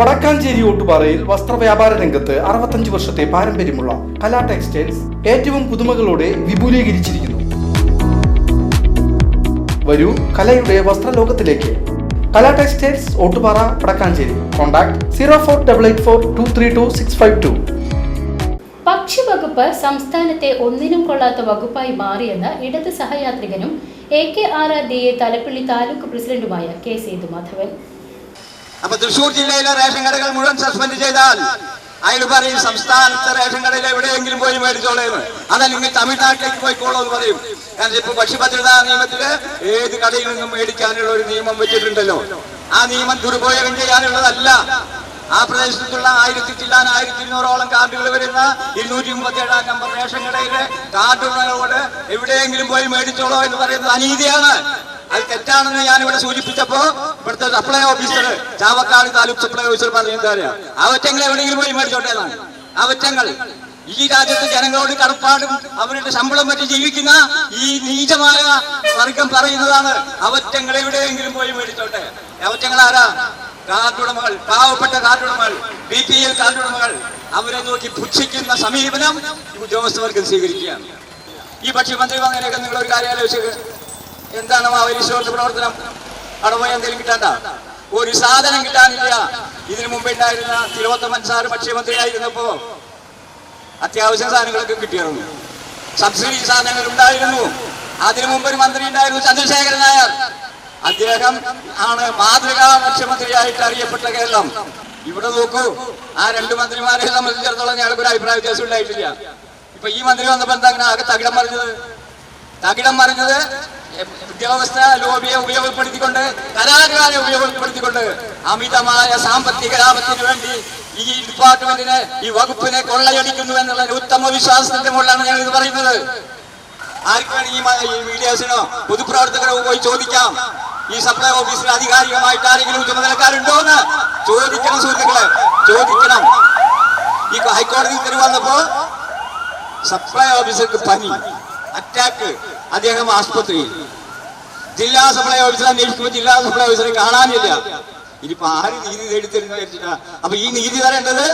വടക്കാഞ്ചേരി ഓട്ടുപാറയിൽ വസ്ത്രവ്യാപാര രംഗത്ത് അറുപത്തഞ്ച് വർഷത്തെ പാരമ്പര്യമുള്ള കലാ ടെക്സ്റ്റൈൽസ് ഏറ്റവും പുതുമകളോടെ വിപുലീകരിച്ചിരിക്കുന്നു. വരൂ കലയുടെ വസ്ത്രലോകത്തിലേക്ക്. Kala textiles Ottupara Vadakkanchery. Contact zero four double eight four two three two six five two. ഭക്ഷ്യവകുപ്പ് സംസ്ഥാനത്തെ ഒന്നിനും കൊള്ളാത്ത വകുപ്പായി മാറിയെന്ന് ഇടത് സഹയാത്രികനും A K R R D A Thalappilly taluk പ്രസിഡന്റുമായ കെ സേതുമാധവൻ. അപ്പൊ തൃശൂർ ജില്ലയിലെ റേഷൻ കടകൾ മുഴുവൻ സസ്പെൻഡ് ചെയ്താൽ അയാൾ പറയും സംസ്ഥാനത്തെ റേഷൻ കടയിൽ എവിടെയെങ്കിലും പോയി മേടിച്ചോളേന്ന്. അതല്ലെങ്കിൽ തമിഴ്നാട്ടിലേക്ക് പോയിക്കോളൂ എന്ന് പറയും. കാരണം ഇപ്പൊ ഭക്ഷ്യഭദ്രതാ നിയമത്തിൽ ഏത് കടയിൽ നിന്നും മേടിക്കാനുള്ള ഒരു നിയമം വെച്ചിട്ടുണ്ടല്ലോ. ആ നിയമം ദുരുപയോഗം ചെയ്യാനുള്ളതല്ല. ആ പ്രദേശത്തുള്ള ആയിരത്തി ചില്ലാൻ ആയിരത്തി ഇരുന്നൂറോളം കാർഡുകൾ വരുന്ന ഇരുന്നൂറ്റി മുപ്പത്തി ഏഴാം നമ്പർ റേഷൻ കടയിലെ കാർഡുകളോട് എവിടെയെങ്കിലും പോയി മേടിച്ചോളോ എന്ന് പറയുന്നത് അനീതിയാണ്. അത് തെറ്റാണെന്ന് ഞാൻ ഇവിടെ സൂചിപ്പിച്ചപ്പോ ഇവിടുത്തെ supply officer Chavakkad taluk supply officer പറഞ്ഞ പറയാ അവറ്റങ്ങൾ എവിടെയെങ്കിലും പോയി മേടിച്ചോട്ടെ എന്നാണ് അവറ്റങ്ങൾ ഈ രാജ്യത്തെ ജനങ്ങളോട് കടപ്പാടും അവരുടെ ശമ്പളം പറ്റി ജീവിക്കുന്ന ഈ നീചമായ വർഗം പറയുന്നതാണ് അവറ്റങ്ങൾ എവിടെയെങ്കിലും പോയി മേടിച്ചോട്ടെ അവറ്റങ്ങൾ ആരാ? കാർഡുടമകൾ. പാവപ്പെട്ട കാർഡുടമകൾ. ബി പി എൽ കാർഡുടമകൾ. അവരെ നോക്കി പുച്ഛിക്കുന്ന സമീപനം ഉദ്യോഗസ്ഥവർക്ക് സ്വീകരിക്കുകയാണ്. ഈ ഭക്ഷ്യമന്ത്രി അങ്ങനെയൊക്കെ നിങ്ങൾ ഒരു കാര്യം ആലോചിച്ചത് എന്താണ് മാവേലിശ്വരത്തെ പ്രവർത്തനം? പോയി എന്തെങ്കിലും കിട്ടാണ്ട ഒരു സാധനം കിട്ടാനില്ല. ഇതിനു മുമ്പ് ഉണ്ടായിരുന്ന തിരുവോത്തമൻ സാർ ഭക്ഷ്യമന്ത്രിയായിരുന്നപ്പോ അത്യാവശ്യ സാധനങ്ങളൊക്കെ കിട്ടിയിരുന്നു. സബ്സിഡി സാധനങ്ങൾ ഉണ്ടായിരുന്നു. അതിനു മുമ്പ് ഒരു മന്ത്രി ഉണ്ടായിരുന്നു ചന്ദ്രശേഖരൻ നായർ. അദ്ദേഹം ആണ് മാതൃകാ മുഖ്യമന്ത്രിയായിട്ട് അറിയപ്പെട്ട കേരളം. ഇവിടെ നോക്കൂ ആ രണ്ട് മന്ത്രിമാരെ സംബന്ധിച്ചിടത്തോളം ഞങ്ങൾക്ക് ഒരു അഭിപ്രായ വ്യത്യാസം ഉണ്ടായിട്ടില്ല. ഇപ്പൊ ഈ മന്ത്രി വന്നപ്പോ എന്താ ആകെ തകിടം പറഞ്ഞത് തകിടം പറഞ്ഞത് ഉദ്യോഗസ്ഥ ലോബിയെ ഉപയോഗപ്പെടുത്തിക്കൊണ്ട് കരാറുകാരെ ഉപയോഗപ്പെടുത്തിക്കൊണ്ട് അമിതമായ സാമ്പത്തിക ലാഭത്തിന് വേണ്ടി ഈ ഡിപ്പാർട്ട്മെന്റിനെ ഈ വകുപ്പിനെ കൊള്ളയടിക്കുന്നു എന്നുള്ള ഉത്തമ വിശ്വാസത്തിന്റെ മുകളിലാണ് ഞങ്ങൾ ഇത് പറയുന്നത്. ആർക്കാണ് ഈ മീഡിയാസിനോ പൊതുപ്രവർത്തകരോ പോയി ചോദിക്കാം? ഈ സപ്ലൈ ഓഫീസിൽ ആധികാരികമായിട്ട് ആരെങ്കിലും ചുമതലക്കാരുണ്ടോ എന്ന് ചോദിക്കണം സുഹൃത്തുക്കളെ ചോദിക്കണം. ഈ ഹൈക്കോടതി ഉത്തരവ് വന്നപ്പോ സപ്ലൈ ഓഫീസർക്ക് പനി അറ്റാക്ക്. അദ്ദേഹം ആസ്പത്രിയിൽ ജില്ലാ സപ്ലൈ ഓഫീസർ അന്വേഷിക്കുമ്പോൾ ജില്ലാ സപ്ലൈ ഓഫീസറെ കാണാനില്ല. ഇനിയിപ്പോ ആര് നീതി വിചാരിച്ചിട്ടാ അപ്പൊ ഈ നീതി തരേണ്ടത്?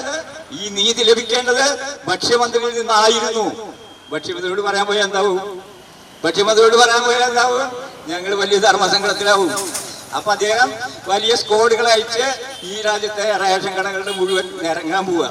ഈ നീതി ലഭിക്കേണ്ടത് ഭക്ഷ്യമന്ത്രിയിൽ നിന്നായിരുന്നു. ഭക്ഷ്യമന്ത്രിയോട് പറയാൻ പോയാൽ എന്താവും? ഭക്ഷ്യമന്ത്രിയോട് പറയാൻ പോയാൽ എന്താവും? ഞങ്ങൾ വലിയ ധർമ്മസങ്കടത്തിലാവും. അപ്പൊ അദ്ദേഹം വലിയ സ്കോഡുകൾ അയച്ച് ഈ രാജ്യത്തെ റേഷൻ കടകളുടെ മുഴുവൻ ഇറങ്ങാൻ പോവുക